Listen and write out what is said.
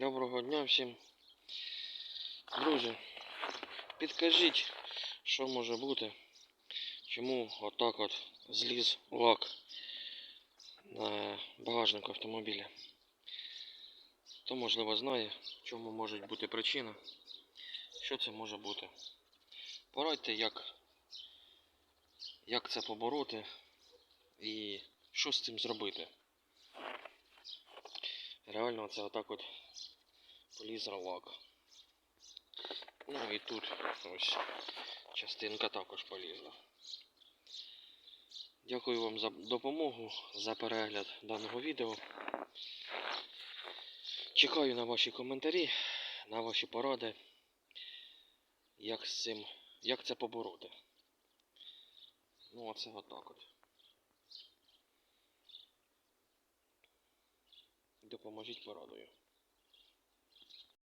Доброго дня всім. Друзі, підкажіть, що може бути, чому отак от зліз лак на багажник автомобіля. Хто можливо знає, в чому може бути причина, що це може бути. Порадьте, як, як це побороти і що з цим зробити. Реально це отак от поліз лак. Ну і тут ось частинка також полізла. Дякую вам за допомогу, за перегляд даного відео. Чекаю на ваші коментарі, на ваші поради, як з цим, як це побороти. Ну, оце отак от. Допоможіть порадою.